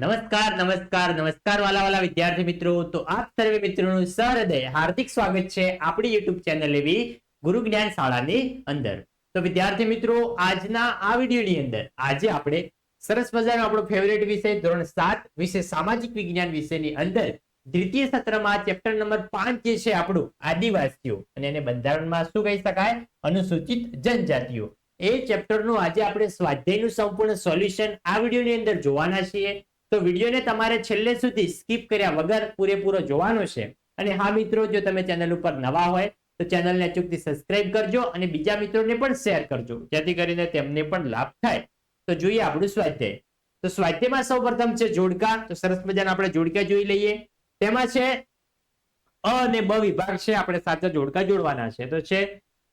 નમસ્કાર નમસ્કાર નમસ્કાર વાલા વાલા વિદ્યાર્થી મિત્રો. તો આપ સર્વે મિત્રોનું સહૃદય, હાર્દિક સ્વાગત છે આપણી યુટ્યુબ ચેનલ એવી ગુરુ જ્ઞાન શાળાની અંદર. તો વિદ્યાર્થી મિત્રો, આજના આ વિડીયોની અંદર આજે આપણે સરસ મજાનો આપણો ફેવરેટ વિષય ધોરણ સાત વિશે સામાજિક વિજ્ઞાન વિષયની અંદર દ્વિતીય સત્રમાં ચેપ્ટર નંબર પાંચ જે છે આપણું આદિવાસીઓ, અને એને બંધારણમાં શું કહી શકાય? અનુસૂચિત જનજાતિઓ. એ ચેપ્ટરનું આજે આપણે સ્વાધ્યાયનું સંપૂર્ણ સોલ્યુશન આ વિડીયોની અંદર જોવાના છીએ. તો વિડીયોને તમારે છેલ્લે સુધી સ્કીપ કર્યા વગર પૂરેપૂરો જોવાનો છે. અને હા મિત્રો, જો તમે ચેનલ ઉપર નવા હોય, તો ચેનલને અચૂકથી સબસ્ક્રાઇબ કરજો અને બીજા મિત્રોને પણ શેર કરજો, જેથી કરીને તેમને પણ લાભ થાય. તો જોઈએ આપણું સ્વાધ્યાય. તો સ્વાધ્યાયમાં સૌ પ્રથમ છે જોડકા. તો સરસ મજાના આપણે જોડકા જોઈ લઈએ. તેમાં છે અ અને બ વિભાગ છે, આપણે સાચા જોડકા જોડવાના છે. તો છે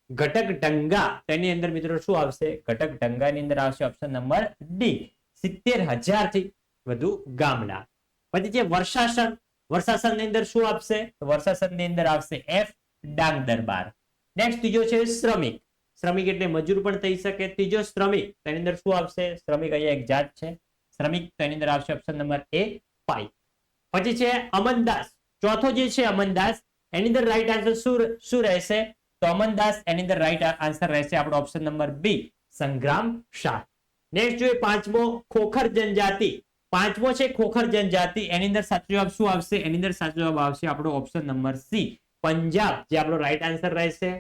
ઘટક ડંગા. તેની અંદર મિત્રો શું આવશે? ઘટક ડંગાની અંદર આવશે ઓપ્શન નંબર ડી સિત્તેર હજારથી વધુ ગામડા પછી છે વર્ષાસન. વર્ષાસનની અંદર શું આપશે? તો વર્ષાસનની અંદર આવશે એફ ડાંગ દરબાર. નેક્સ્ટ ત્રીજો છે શ્રમિક. શ્રમિક એટલે મજૂર પણ થઈ શકે. ત્રીજો શ્રમિક. તેની અંદર શું આવશે? શ્રમિક અહીંયા એક જાત છે. શ્રમિક તેની અંદર આવશે ઓપ્શન નંબર એ પાઈ પછી છે અમનદાસ. ચોથો જે છે અમનદાસ, એની અંદર રાઈટ આન્સર શું શું રહેશે? તો અમનદાસ, એની અંદર રાઈટ આન્સર રહેશે આપણો ઓપ્શન નંબર બી સંગ્રામ શાહ. નેક્સ્ટ જોઈએ પાંચમો, ખોખર જનજાતિ. પાંચમો છે ખોખર જનજાતિ. એની અંદર સાચો જવાબ શું આવશે? એની અંદર સાચો જવાબ આવશે આપણો ઓપ્શન નંબર સી પંજાબ, જે આપણો રાઈટ આન્સર રહેશે.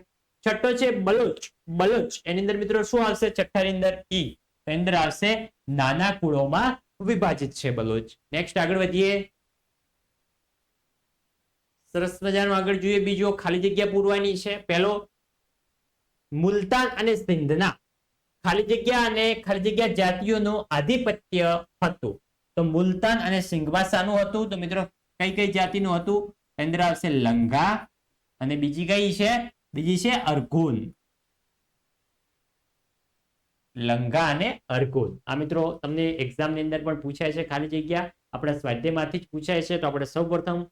છઠ્ઠો છે બલોચ. બલોચ. એની અંદર મિત્રો શું આવશે? છઠ્ઠાની અંદર ઈ એની અંદર આવશે નાના કુળોમાં વિભાજિત છે બલોચ. નેક્સ્ટ આગળ વધીએ. સરસ મજાનું આગળ જોઈએ બીજો. ખાલી જગ્યા પૂરવાની છે. પહેલો, મુલતાન અને સિંધના. ખાલી જગ્યા અને ખાલી જગ્યા જાતિઓનું આધિપત્ય હતું. તો મુલતાન અને સિંઘવાસાનું હતું? તો મિત્રો, કઈ કઈ જાતિનું હતું? અંદર આવશે લંગા અને બીજી કઈ છે? બીજી છે અર્ગુન. લંગા અને અર્ગુન. આ મિત્રો, તમને એક્ઝામની અંદર પણ પૂછાય છે ખાલી જગ્યા. આપણા સ્વાધ્યાયમાંથી જ પૂછાય છે. તો આપણે સૌપ્રથમ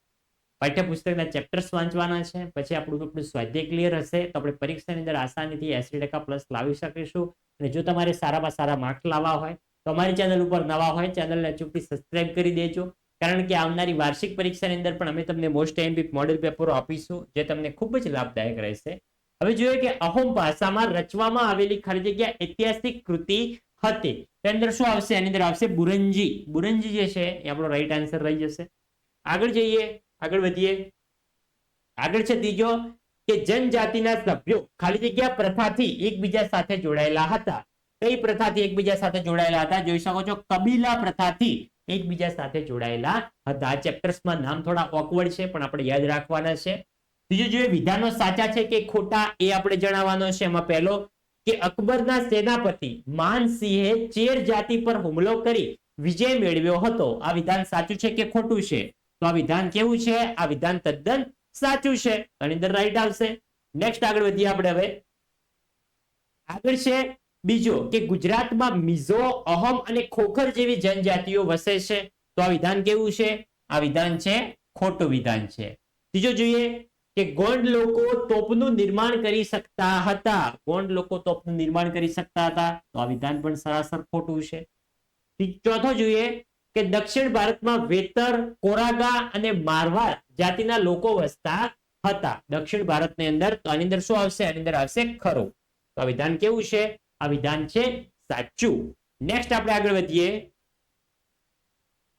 પાઠ્યપુસ્તકના ચેપ્ટર્સ વાંચવાના છે. પછી આપણું આપણું સ્વાધ્યાય ક્લિયર હશે. તો આપણે પરીક્ષાની અંદર આસાનીથી એસી ટકા પ્લસ લાવી શકીશું. અને જો તમારે સારામાં સારા માર્ક્સ લાવવા હોય તો અમારી ચેનલ ઉપર નવા હોય ચેનલને અચૂકથી સબસ્ક્રાઇબ કરી દેજો. કારણ કે આવનારી વાર્ષિક પરીક્ષાની અંદર પણ અમે તમને મોસ્ટ એમપી મોડેલ પેપરો આપીશું, જે તમને ખૂબ જ લાભદાયક રહેશે. હવે જોઈએ કે અહોમ ભાષામાં રચવામાં આવેલી ખાલી જગ્યા ઐતિહાસિક કૃતિ હતી. તેની અંદર શું આવશે? એની અંદર આવશે બુરંજી. બુરંજી જે છે, એ આપણો રાઈટ આન્સર રહી જશે. આગળ જઈએ. આગળ વધીએ. આગળ છે ત્રીજો કે જનજાતિના સભ્યો ખાલી જગ્યા પ્રથાથી એકબીજા સાથે જોડાયેલા હતા. કઈ પ્રથાથી એકબીજા સાથે જોડાયેલા હતા? જોઈ શકો છો, કબીલા પ્રથાથી એકબીજા સાથે જોડાયેલા હતા. આ ચેપ્ટર્સમાં નામ થોડા ઓકવર્ડ છે, પણ આપણે યાદ રાખવાના છે. ત્રીજું જોઈએ, વિધાનો સાચા છે કે ખોટા એ આપણે જણાવવાનો છે એમાં પહેલો, કે અકબરના સેનાપતિ માનસિંહે ચેર જાતિ પર હુમલો કરી વિજય મેળવ્યો હતો. આ વિધાન સાચું છે કે ખોટું છે? તો આ વિધાન કેવું છે? આ વિધાન તદ્દન સાચું છે. આની અંદર રાઈટ આવશે. નેક્સ્ટ આગળ વધીએ આપણે હવે. આગળ છે બીજો કે ગુજરાતમાં મિઝો, અહમ અને ખોખર જેવી જનજાતિઓ વસે છે. તો આ વિધાન કેવું છે? આ વિધાન છે, ખોટું વિધાન છે. ત્રીજો જોઈએ કે ગોંડ લોકો તોપનું નિર્માણ કરી શકતા હતા. ગોંડ લોકો તોપનું નિર્માણ કરી શકતા હતા. તો આ વિધાન પણ સરાસર ખોટું છે. ચોથો જોઈએ કે દક્ષિણ ભારતમાં વેતર, કોરાગા અને મારવાડ જાતિના લોકો વસતા હતા. દક્ષિણ ભારતની અંદર તો આની અંદર શું આવશે? આની અંદર આવશે ખરું. તો આ વિધાન કેવું છે? આ વિધાન છે સાચું. નેક્સ્ટ આપણે આગળ વધીએ.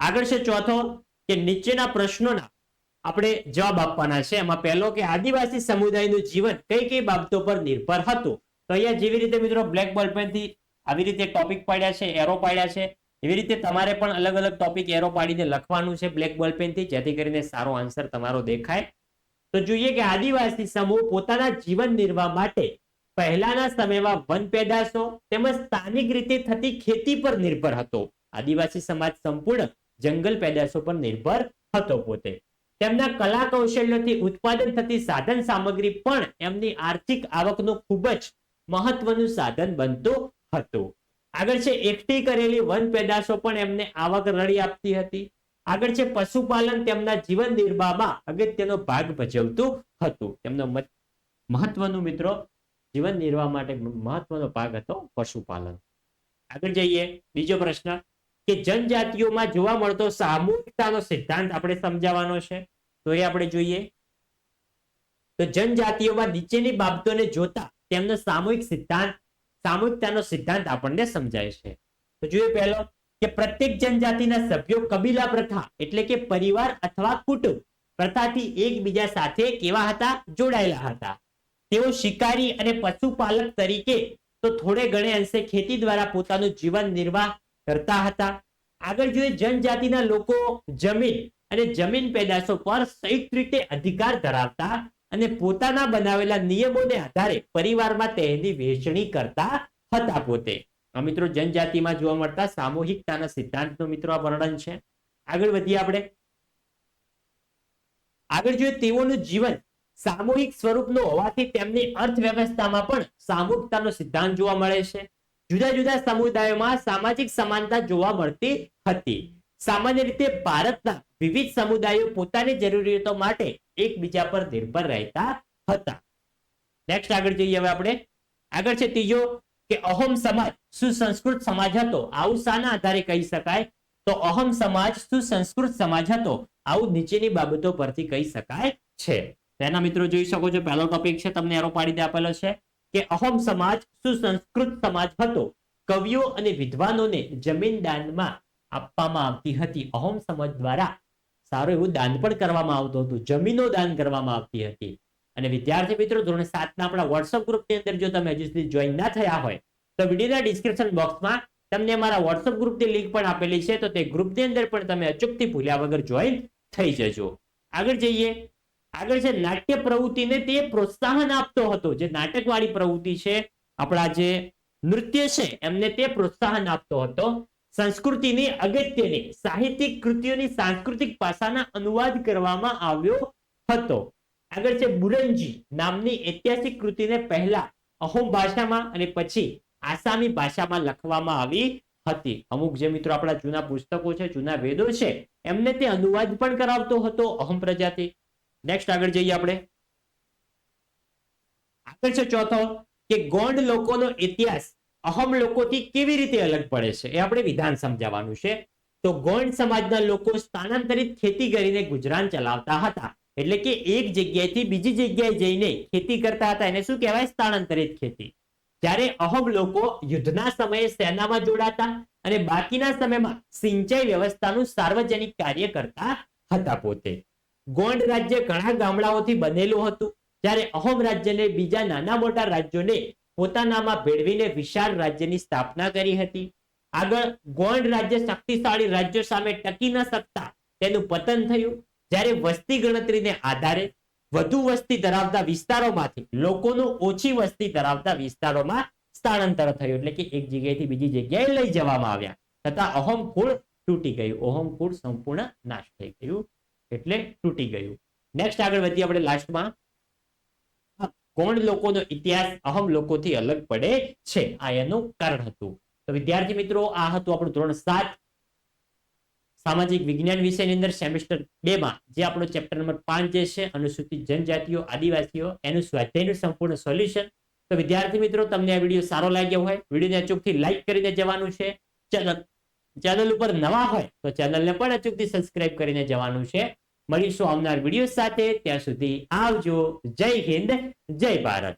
આગળ છે ચોથો કે નીચેના પ્રશ્નોના આપણે જવાબ આપવાના છે. એમાં પહેલો કે આદિવાસી સમુદાયનું જીવન કઈ કઈ બાબતો પર નિર્ભર હતું? તો અહીંયા જેવી રીતે મિત્રો બ્લેક બોલપેનથી આવી રીતે ટોપિક પાડ્યા છે, એરો પાડ્યા છે, એવી રીતે તમારે પણ અલગ અલગ ટોપિક એરો પાડીને લખવાનું છે બ્લેક બોલપેનથી જેથી કરીને સારો આન્સર તમારો દેખાય. તો જોઈએ કે આદિવાસી સમૂહ પોતાના જીવન નિર્વાહ માટે પહેલાના સમયમાં વન પેદાશો તેમજ સ્થાનિક રીતે થતી ખેતી પર નિર્ભર હતો. આદિવાસી સમાજ સંપૂર્ણ જંગલ પેદાશો પર નિર્ભર હતો પોતે. તેમના કલા કૌશલ્યથી ઉત્પાદન થતી સાધન સામગ્રી પણ એમની આર્થિક આવકનું ખૂબ જ મહત્વનું સાધન બનતું હતું. આગળ છે એકઠી કરેલી વન પેદાશો પણ એમને આવક રળી આપતી હતી. આગળ છે પશુપાલન તેમના જીવન નિર્વાહમાં અગત્યનો ભાગ ભજવતું હતું. તેમનો મહત્વનું મિત્રો જીવન નિર્વાહ માટે મહત્વનો ભાગ હતો પશુપાલન. આગળ જઈએ, બીજો પ્રશ્ન, કે જનજાતિઓમાં જોવા મળતો સામૂહિકતાનો સિદ્ધાંત આપણે સમજાવવાનો છે? તો એ આપણે જોઈએ. તો જનજાતિઓમાં નીચેની બાબતોને જોતા તેમનો સામૂહિક સિદ્ધાંત, સામૂહિકતાનો સિદ્ધાંત આપણને સમજાય છે. તો જોઈએ પહેલો, કે પ્રત્યેક જનજાતિના સભ્યો કબીલા પ્રથા એટલે કે પરિવાર અથવા કુટુંબ પ્રથાથી એકબીજા સાથે કેવા હતા? જોડાયેલા હતા. તેઓ શિકારી અને પશુપાલક તરીકે તો થોડે ઘણે અંશે ખેતી દ્વારા પોતાનું જીવન નિર્વાહ કરતા હતા. આગળ જોઈએ જનજાતિના લોકો જમીન અને જમીન પેદાશો પર સંયુક્ત રીતે અધિકાર ધરાવતા અને પોતાના બનાવેલા નિયમોને આધારે પરિવારમાં તેની વહેંચણી કરતા હતા પોતે. મિત્રો જનજાતિમાં જોવા મળતા સામૂહિકતાના સિદ્ધાંતનું મિત્રો આ વર્ણન છે. આગળ વધીએ આપણે. આગળ જોઈએ તેઓનું જીવન સામૂહિક સ્વરૂપનો હોવાથી તેમની અર્થવ્યવસ્થામાં પણ સામૂહિકતાનો સિદ્ધાંત જોવા મળે છે. જુદા જુદા સમુદાયોમાં સામાજિક સમાનતા જોવા મળતી હતી. સામાન્ય રીતે ભારતના વિવિધ સમુદાયો પોતાની જરૂરિયાતો માટે એકબીજા પર નિર્ભર રહેતા હતા. નેક્સ્ટ આગળ જઈએ હવે આપણે. આગળ છે ત્રીજો કે અહોમ સમાજ સુસંસ્કૃત સમાજ હતો. આવું શાના આધારે કહી શકાય? તો અહમ સમાજ સુસંસ્કૃત સમાજ હતો. આવું નીચેની બાબતો પરથી કહી શકાય છે. તેના મિત્રો જોઈ શકો છો, પહેલો ટોપિક છે, તમને એરો પાડી દે આપેલો છે કે અહોમ સમાજ સુસંસ્કૃત સમાજ હતો. કવિઓ અને વિદ્વાનોને જમીન દાનમાં આપવામાં આવતી હતી. અહોમ સમાજ દ્વારા સારું એવું દાન પણ કરવામાં આવતું હતું. જમીનો દાન કરવામાં આવતી હતી. અને વિદ્યાર્થી મિત્રો, ધોરણ સાતના આપણા વોટ્સઅપ ગ્રુપની અંદર જો તમે હજુ સુધી જોઈન ના થયા હોય, તો વિડીયોના ડિસ્ક્રિપ્શન બોક્સમાં તમને અમારા વોટ્સઅપ ગ્રુપની લિંક પણ આપેલી છે. તો તે ગ્રુપની અંદર પણ તમે અચૂકથી ભૂલ્યા વગર જોઈન થઈ જજો. આગળ જઈએ. આગળ છે, નાટ્ય પ્રવૃત્તિને તે પ્રોત્સાહન આપતો હતો. જે નાટકવાળી પ્રવૃત્તિ છે, આપણા જે નૃત્ય છે, એમને તે પ્રોત્સાહન આપતો હતો. સંસ્કૃતિની અગત્યની, સાહિત્યિક કૃતિઓની સાંસ્કૃતિક ભાષાના અનુવાદ કરવામાં આવ્યો હતો. આગળ છે, બુરંજી નામની ઐતિહાસિક કૃતિને પહેલા અહોમ ભાષામાં અને પછી આસામી ભાષામાં લખવામાં આવી હતી. અમુક જે મિત્રો આપણા જૂના પુસ્તકો છે, જૂના વેદો છે, એમને તે અનુવાદ પણ કરાવતો હતો અહમ પ્રજાતિ. નેક્સ્ટ આગળ જઈએ આપણે. આગળ છે ચોથો કે ગોંડ લોકોનો ઇતિહાસ અહમ લોકોથી કેવી રીતે અલગ પડે છે એ આપણે વિધાન સમજાવવાનું છે. તો ગોંડ સમાજના લોકો સ્થાનાંતરિત ખેતી કરીને ગુજરાન ચલાવતા હતા. એટલે કે એક જગ્યાએથી બીજી જગ્યાએ જઈને ખેતી કરતા હતા. એને શું કહેવાય? સ્થાનાંતરિત ખેતી. જ્યારે અહમ લોકો યુદ્ધના સમયે સેનામાં જોડાતા અને બાકીના સમયમાં સિંચાઈ વ્યવસ્થાનું સાર્વજનિક કાર્ય કરતા હતા પોતે. ગોંડ રાજ્ય ઘણા ગામડાઓથી બનેલું હતું. જ્યારે અહોમ રાજ્યને બીજા નાના મોટા રાજ્યોને પોતાનામાં ભેળવીને વિશાળ રાજ્યની સ્થાપના કરી હતી. આગળ ગોંડ રાજ્ય શક્તિશાળી રાજ્યો સામે ટકી ન શકતા તેનું પતન થયું. જ્યારે વસ્તી ગણતરીને આધારે વધુ વસ્તી ધરાવતા વિસ્તારોમાંથી લોકોનું ઓછી વસ્તી ધરાવતા વિસ્તારોમાં સ્થળાંતર થયું. એટલે કે એક જગ્યાએથી બીજી જગ્યાએ લઈ જવામાં આવ્યા. તથા અહોમ કુળ તૂટી ગયું. અહોમ કુળ સંપૂર્ણ નાશ થઈ ગયું. એટલે તૂટી ગયું. નેક્સ્ટ આગળ વધીએ આપણે લાસ્ટમાં કોણ લોકોનો ઇતિહાસ અહમ લોકોથી અલગ પડે છે? આ એનું કારણ હતું. તો વિદ્યાર્થી મિત્રો, આ હતું આપણું ધોરણ સાત. સામાજિક વિજ્ઞાન વિષયની અંદર સેમેસ્ટર બે માં, જે આપણો ચેપ્ટર નંબર પાંચ જે છે, અનુસૂચિત જનજાતિઓ, આદિવાસીઓ, એનું સ્વાધ્યાયનું સંપૂર્ણ સોલ્યુશન તો વિદ્યાર્થી મિત્રો, તમને આ વીડિયો સારો લાગ્યો હોય, વિડીયોને અચૂકથી લાઈક કરીને જવાનું છે. ચેનલ ચેનલ ઉપર નવા હોય તો ચેનલને પણ અચૂકથી સબસ્ક્રાઇબ કરીને જવાનું છે. મળીશું આવનાર વીડિયો સાથે. ત્યાં સુધી આવજો. જય હિન્દ. જય ભારત.